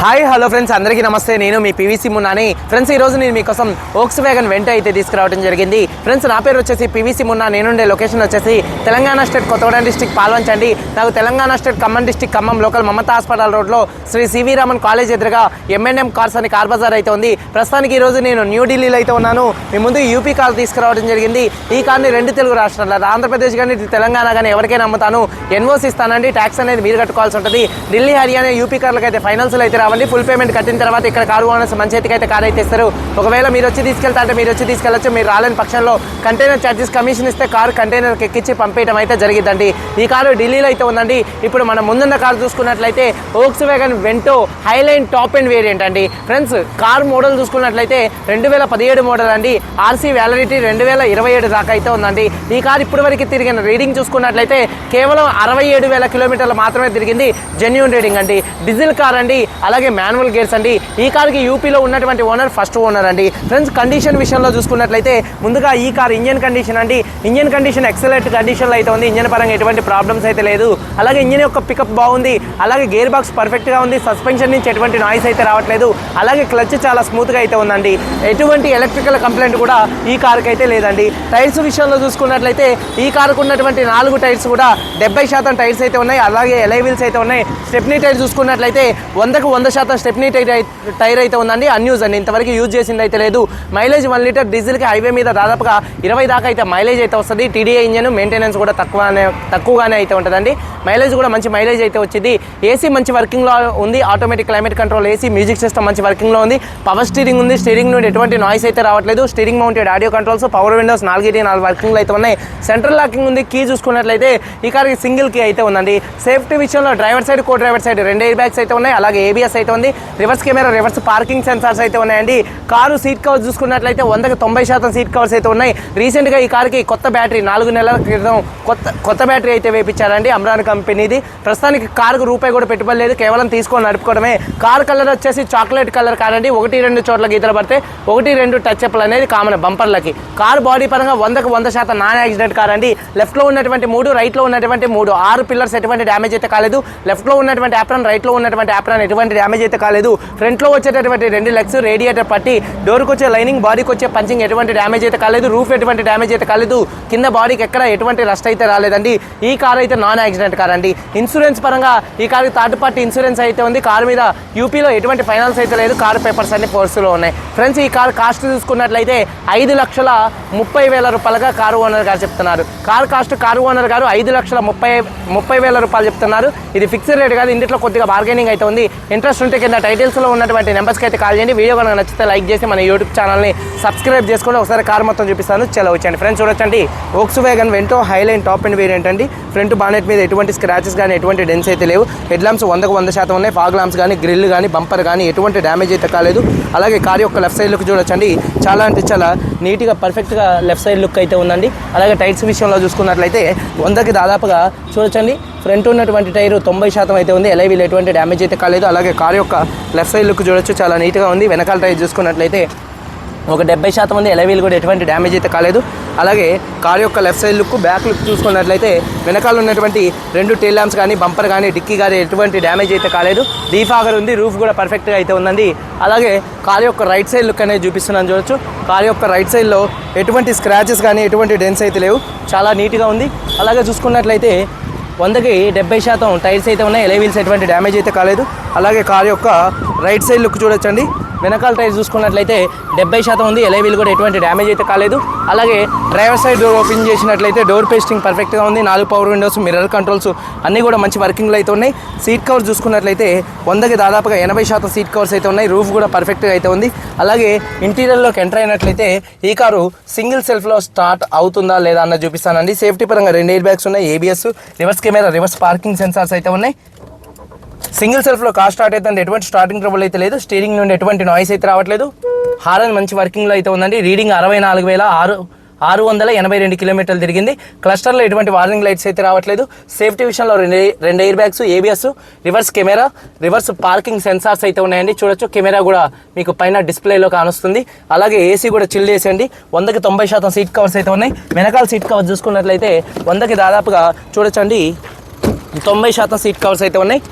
Hi hello friends అందరికీ నమస్తే. నేను మీ పీవీసీ మున్నాని. ఫ్రెండ్స్ ఈ రోజు నేను మీకోసం ఓక్స్ వ్యాగన్ వెంట అయితే తీసుకురావడం జరిగింది. ఫ్రెండ్స్ నా పేరు వచ్చేసి పీవీసీ మున్నా. నేనుండే లొకేషన్ వచ్చేసి తెలంగాణ స్టేట్ కొత్తగూడెం డిస్టిక్ పాల్వంచండి. నాకు Telangana state Khammam district Khammam local Mamata hospital రోడ్లో Sri C V Raman college ఎదురుగా ఎంఎన్ఎం కార్స్ అని కార్ బజార్ అయితే ఉంది. ప్రస్తుతానికి ఈ రోజు నేను న్యూఢిల్లీలో అయితే ఉన్నాను. మీ ముందు యూపీ కార్ తీసుకురావడం జరిగింది. ఈ కార్ని రెండు తెలుగు రాష్ట్రాల ఆంధ్రప్రదేశ్ కానీ తెలంగాణ కానీ ఎవరికైనా అమ్ముతాను. ఎన్ఓసి ఇస్తానండి ట్యాక్స్ అనేది మీరు కట్టుకోవాల్సి ఉంటుంది. ఢిల్లీ హర్యానా యూపీ కార్లకు అయితే ఫైనాన్స్లో అయితే కావాలి. ఫుల్ పేమెంట్ కట్టిన తర్వాత ఇక్కడ కారు ఓనర్స్ మంచి చేతికి అయితే కార్ అయితే ఇస్తారు. ఒకవేళ మీరు వచ్చి తీసుకెళ్తా అంటే మీరు వచ్చి తీసుకెళ్ళచ్చు. మీరు రాలేని పక్షంలో కంటైనర్ ఛార్జెస్ కమిషన్ ఇస్తే కారు కంటైనర్కి ఎక్కించి పంపేయడం అయితే జరిగిందండి ఈ కారు ఢిల్లీలో అయితే ఉందండి. ఇప్పుడు మనం ముందున్న కారు చూసుకున్నట్లయితే Volkswagen Vento Highline top end variant అండి. ఫ్రెండ్స్ కార్ మోడల్ చూసుకున్నట్లయితే రెండు వేల పదిహేడు మోడల్ అండి. ఆర్సీ వ్యాలిడిటీ రెండు వేల ఇరవై ఏడు దాకా అయితే ఉందండి. ఈ కార్ ఇప్పటి వరకు తిరిగిన రీడింగ్ చూసుకున్నట్లయితే కేవలం అరవై ఏడు వేల కిలోమీటర్లు మాత్రమే తిరిగింది. జెన్యున్ రీడింగ్ అండి. డీజిల్ కార్ అండి. అలా అలాగే మాన్యువల్ గేర్స్ అండి. ఈ కార్కి యూపీలో ఉన్నటువంటి ఓనర్ ఫస్ట్ ఓనర్ అండి. ఫ్రెండ్స్ కండిషన్ విషయంలో చూసుకున్నట్లయితే ముందుగా ఈ కార్ ఇంజన్ కండిషన్ అండి. ఇంజన్ కండిషన్ ఎక్సలెంట్ కండిషన్లో అయితే ఉంది. ఇంజన్ పరంగా ఎటువంటి ప్రాబ్లమ్స్ అయితే లేదు. అలాగే ఇంజన్ యొక్క పికప్ బాగుంది. అలాగే గేర్ బాక్స్ పర్ఫెక్ట్గా ఉంది. సస్పెన్షన్ నుంచి ఎటువంటి నాయిస్ అయితే రావట్లేదు. అలాగే క్లచ్ చాలా స్మూత్గా అయితే ఉందండి. ఎటువంటి ఎలక్ట్రికల్ కంప్లైంట్ కూడా ఈ కార్కి అయితే లేదండి. టైర్స్ విషయంలో చూసుకున్నట్లయితే ఈ కారుకు ఉన్నటువంటి నాలుగు టైర్స్ కూడా డెబ్బై శాతం టైర్స్ అయితే ఉన్నాయి. అలాగే ఎలై వీల్స్ అయితే ఉన్నాయి. స్టెప్నీ టైర్ చూసుకున్నట్లయితే వందకు వంద శాతం స్టెప్నీ టైర్ టైర్ అయితే ఉందండి. అన్యూజ్ అండి. ఇంతవరకు యూజ్ చేసింది అయితే లేదు. మైలేజ్ వన్ లీటర్ డీజిల్కి హైవే మీద దాదాపుగా ఇరవై దాకా అయితే మైలేజ్ అయితే వస్తుంది. టీడీఏ ఇంజన్ మెయింటెనెన్స్ కూడా తక్కువనే తక్కువగానే అయితే ఉంటుందండి. మైలేజ్ కూడా మంచి మైలేజ్ అయితే వచ్చింది. ఏసీ మంచి వర్కింగ్లో ఉంది. Automatic climate control AC music system మంచి వర్కింగ్లో ఉంది. పవర్ స్టీరింగ్ ఉంది. స్టీరింగ్ నుండి ఎటువంటి నాయిస్ అయితే రావట్లేదు. Steering mounted audio controls power windows నాలుగు నాలుగు వర్కింగ్లు అయితే ఉన్నాయి. సెంట్రల్ లాకింగ్ ఉంది. కీ చూసుకున్నట్లయితే ఈ కార్కి సింగిల్ కీ అయితే ఉందండి. సేఫ్టీ విషయంలో driver side co driver side రెండు ఎయిర్ బ్యాగ్స్ అయితే ఉన్నాయి. అలాగే ఏబిఎస్ అయితే ఉంది. Reverse camera reverse parking sensors అయితే ఉన్నాయండి. కారు సీట్ కవర్స్ చూసుకున్నట్లయితే వందకు తొంభై శాతం సీట్ కవర్స్ అయితే ఉన్నాయి. రీసెంట్గా ఈ కార్కి కొత్త బ్యాటరీ నాలుగు నెలల క్రితం కొత్త కొత్త బ్యాటరీ అయితే వేపించారండి అమ్రాన్ కంపెనీది ప్రస్తుతానికి కారుకు రూపాయి కూడా పెట్టుబడి లేదు కేవలం తీసుకొని నడుపుకోవడమే. కారు కలర్ వచ్చేసి చాక్లెట్ కలర్ కాదండి ఒకటి రెండు చోట్ల గీతలు పడితే ఒకటి రెండు టచ్ అప్లు అనేది కామన్ బంపర్లకి. కారు బాడీ పరంగా వందకు వంద శాతం నాన్ యాక్సిడెంట్ కార్ అండి లెఫ్ట్లో ఉన్నటువంటి మూడు రైట్లో ఉన్నటువంటి మూడు. ఆరు పిల్లర్స్ ఎటువంటి డ్యామేజ్ అయితే కాలేదు. లెఫ్ట్లో ఉన్నటువంటి యాప్రాన్ రైట్లో ఉన్నటువంటి యాప్రాన్ ఎటువంటి డ్యామేజ్ అయితే కాలేదు. ఫ్రంట్లో వచ్చేటటువంటి రెండు లెగ్స్ రేడియేటర్ పట్టి డోర్కి వచ్చే లైనింగ్ బాడీకి వచ్చే పంచింగ్ ఎటువంటి డ్యామేజ్ అయితే కాలేదు రూఫ్ ఎటువంటి డ్యామేజ్ అయితే కాలేదు కింద బాడీకి ఎక్కడ ఎటువంటి రస్ట్ అయితే రాలేదండి. ఈ కార్ అయితే నాన్ యాక్సిడెంట్ కార్ అండి. ఇన్సూరెన్స్ పరంగా ఈ కార్కి థర్డ్ పార్టీ ఇన్సూరెన్స్ అయితే ఉంది. కార్ మీద యూపీలో ఎటువంటి ఫైనాన్స్ అయితే లేదు. కార్ పేపర్స్ అన్ని ఫోర్స్లో ఉన్నాయి. ఫ్రెండ్స్ ఈ కార్ కాస్ట్ చూసుకున్నట్లయితే ఐదు లక్షల ముప్పై వేల రూపాయలుగా కారు ఓనర్ గారు చెప్తున్నారు. కార్ కాస్ట్ కారు ఓనర్ గారు ఐదు లక్షల ముప్పై ముప్పై వేల రూపాయలు చెప్తున్నారు. ఇది ఫిక్స్డ్ రేట్ కాదు ఇంట్లో కొద్దిగా బార్గెనింగ్ అయితే ఉంది. ఇంట్రెస్ట్ ఉంటే కింద టైటిల్స్లో ఉన్నటువంటి నెంబర్స్కి అయితే కాల్ చేయండి. వీడియో కనుక నచ్చితే లైక్ చేసి మన యూట్యూబ్ ఛానల్ని సబ్స్క్రైబ్ చేసుకొని ఒకసారి కార్ మొత్తం చూపిస్తాను. చాలా వచ్చండి ఫ్రెండ్స్ చూడొచ్చండి. Volkswagen Vento Highline top end variant అండి. ఫ్రంట్ బానెట్ మీద ఎటువంటి స్క్రాచెస్ కానీ ఎటువంటి డెన్స్ అయితే లేవు. హెడ్ ల్యాంప్స్ వందకు వంద శాతం ఉన్నాయి. ఫాగ్ ల్యాంప్స్ కానీ గ్రిల్ కానీ బంపర్ కానీ ఎటువంటి డ్యామేజ్ అయితే కాలేదు. అలాగే కార్ యొక్క లెఫ్ట్ సైడ్ లుక్ చూడొచ్చండి. చాలా అంటే చాలా నీట్గా పర్ఫెక్ట్గా లెఫ్ట్ సైడ్ లుక్ అయితే ఉందండి. అలాగే టైర్స్ విషయంలో చూసుకున్నట్లయితే వందకి దాదాపుగా చూడొచ్చండి. ఫ్రంట్ ఉన్నటువంటి టైర్ తొంభై శాతం అయితే ఉంది. ఎలైవీలు ఎటువంటి డ్యామేజ్ అయితే కాలేదు. అలాగే కార్ యొక్క లెఫ్ట్ సైడ్ లుక్ చూడొచ్చు. చాలా నీట్గా ఉంది. వెనకాల టైర్ చూసుకున్నట్లయితే ఒక డెబ్బై శాతం ఉంది. ఎలవీలు కూడా ఎటువంటి డ్యామేజ్ అయితే కాలేదు. అలాగే కార్ యొక్క left side look back look చూసుకున్నట్లయితే వెనకాల ఉన్నటువంటి రెండు టైల్ ల్యాంప్స్ కానీ బంపర్ కానీ డిక్కీ కానీ ఎటువంటి డ్యామేజ్ అయితే కాలేదు. డీఫాగర్ ఉంది. రూఫ్ కూడా పర్ఫెక్ట్గా అయితే ఉందండి. అలాగే కార్ యొక్క రైట్ సైడ్ లుక్ అనేది చూపిస్తున్నాను చూడొచ్చు. కార్ యొక్క రైట్ సైడ్లో ఎటువంటి స్క్రాచెస్ కానీ ఎటువంటి డెన్స్ అయితే లేవు. చాలా నీట్గా ఉంది. అలాగే చూసుకున్నట్లయితే వందకి డెబ్బై శాతం టైర్స్ అయితే ఉన్నాయి. ఎలవీల్స్ ఎటువంటి డ్యామేజ్ అయితే కాలేదు. అలాగే కార్ యొక్క రైట్ సైడ్ లుక్ చూడొచ్చండి. వెనకాల టైర్ చూసుకున్నట్లయితే డెబ్బై శాతం ఉంది. ఎలవీల్ కూడా ఎటువంటి డ్యామేజ్ అయితే కాలేదు. అలాగే డ్రైవర్ సైడ్ డోర్ ఓపెన్ చేసినట్లయితే డోర్ పేస్టింగ్ పర్ఫెక్ట్గా ఉంది. నాలుగు పవర్ విండోస్ మిర్రర్ కంట్రోల్స్ అన్నీ కూడా మంచి వర్కింగ్లో అయితే ఉన్నాయి. సీట్ కవర్స్ చూసుకున్నట్లయితే వందకి దాదాపుగా ఎనభై శాతం సీట్ కవర్స్ అయితే ఉన్నాయి. రూఫ్ కూడా పర్ఫెక్ట్గా అయితే ఉంది. అలాగే ఇంటీరియర్లోకి ఎంటర్ అయినట్లయితే ఈ కారు సింగిల్ సెల్ఫ్లో స్టార్ట్ అవుతుందా లేదా అన్న చూపిస్తానండి. సేఫ్టీ పరంగా రెండు ఎయిర్ బ్యాగ్స్ ఉన్నాయి. ABS reverse camera reverse parking sensors అయితే ఉన్నాయి. సింగిల్ సెల్ఫ్లో కార్ స్టార్ట్ అయితే ఎటువంటి స్టార్టింగ్ ట్రబుల్ అయితే లేదు. స్టీరింగ్ నుండి ఎటువంటి నాయిస్ అయితే రావట్లేదు. హారన్ మంచి వర్కింగ్లో అయితే ఉందండి. రీడింగ్ అరవై నాలుగు వేల ఆరు ఆరు వందల ఎనభై రెండు కిలోమీటర్లు తిరిగింది. క్లస్టర్లో ఎటువంటి వార్నింగ్ లైట్స్ అయితే రావట్లేదు. సేఫ్టీ విషయంలో రెండు రెండు air bags ABS reverse camera reverse parking sensors అయితే ఉన్నాయండి. చూడొచ్చు కెమెరా కూడా మీకు పైన డిస్ప్లేలో కానొస్తుంది. అలాగే ఏసీ కూడా చిల్ చేసేయండి. వందకి తొంభై శాతం సీట్ కవర్స్ అయితే ఉన్నాయి. వెనకాల సీట్ కవర్ చూసుకున్నట్లయితే వందకి దాదాపుగా చూడొచ్చండి తొంభై శాతం సీట్ కవర్స్ అయితే ఉన్నాయి.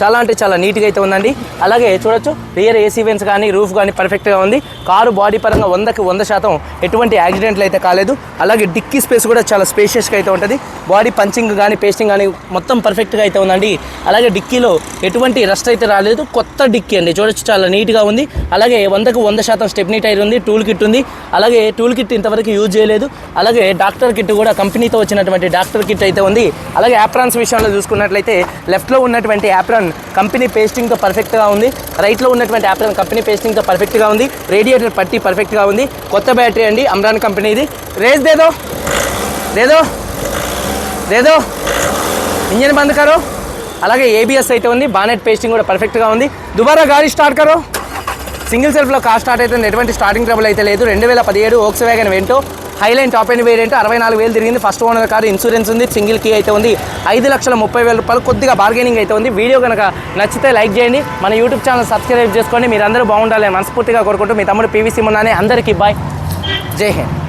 చాలా అంటే చాలా నీట్గా అయితే ఉందండి. అలాగే చూడొచ్చు రియర్ ఏసీ వెన్స్ కానీ రూఫ్ కానీ పర్ఫెక్ట్గా ఉంది. కారు బాడీ పరంగా వందకి వంద శాతం ఎటువంటి యాక్సిడెంట్లు అయితే కాలేదు. అలాగే డిక్కీ స్పేస్ కూడా చాలా స్పేషియస్గా అయితే ఉంటుంది. బాడీ పంచింగ్ కానీ పేస్టింగ్ కానీ మొత్తం పర్ఫెక్ట్గా అయితే ఉందండి. అలాగే డిక్కీలో ఎటువంటి రస్ట్ అయితే రాలేదు. కొత్త డిక్కీ అండి. చూడొచ్చు చాలా నీట్గా ఉంది. అలాగే వందకు వంద శాతం స్టెప్నీ టైర్ ఉంది టూల్ కిట్ ఉంది. అలాగే టూల్ కిట్ ఇంతవరకు యూజ్ చేయలేదు. అలాగే డాక్టర్ కిట్ కూడా కంపెనీతో వచ్చినటువంటి డాక్టర్ కిట్ అయితే ఉంది. అలాగే యాప్రాన్స్ విషయంలో చూసుకున్నట్లయితే లెఫ్ట్లో ఉన్నటువంటి యాప్రాన్ కంపెనీ పేస్టింగ్తో పర్ఫెక్ట్గా ఉంది. రైట్లో ఉన్నటువంటి యాప్రాన్ కంపెనీ పేస్టింగ్తో పర్ఫెక్ట్గా ఉంది. రేడియేటర్ పట్టి పర్ఫెక్ట్గా ఉంది. కొత్త బ్యాటరీ అండి. అమ్రాన్ కంపెనీది రేస్ దేదో. దేదో. దేదో. ఇంజన్ బంద్ కరో. అలాగే ఏబిఎస్ అయితే ఉంది. బానెట్ పేస్టింగ్ కూడా పర్ఫెక్ట్గా ఉంది. దుబారా గాడి స్టార్ట్ కరో. సింగిల్ సెల్ఫ్లో కార్ స్టార్ట్ అయితే ఎటువంటి స్టార్టింగ్ ట్రబుల్ అయితే లేదు. రెండు వేల పదిహేడు Volkswagen Vento Highline top end variant అరవై నాలుగు వేలు తిరిగింది. ఫస్ట్ ఓనర్ కారు ఇన్సూరెన్స్ ఉంది సింగిల్ కీ అయితే ఉంది. ఐదు లక్షల ముప్పై వేల రూపాయలు కొద్దిగా బార్గెనింగ్ అయితే ఉంది. వీడియో కనుక నచ్చితే లైక్ చేయండి. మన యూట్యూబ్ ఛానల్ సబ్స్క్రైబ్ చేసుకోండి. మీరు అందరూ బాగుండాలని మనస్ఫూర్తిగా కోరుకుంటూ మీ తమ్ముడు పీవీసీ మున్నానే అందరికీ బాయ్. జై హింద్.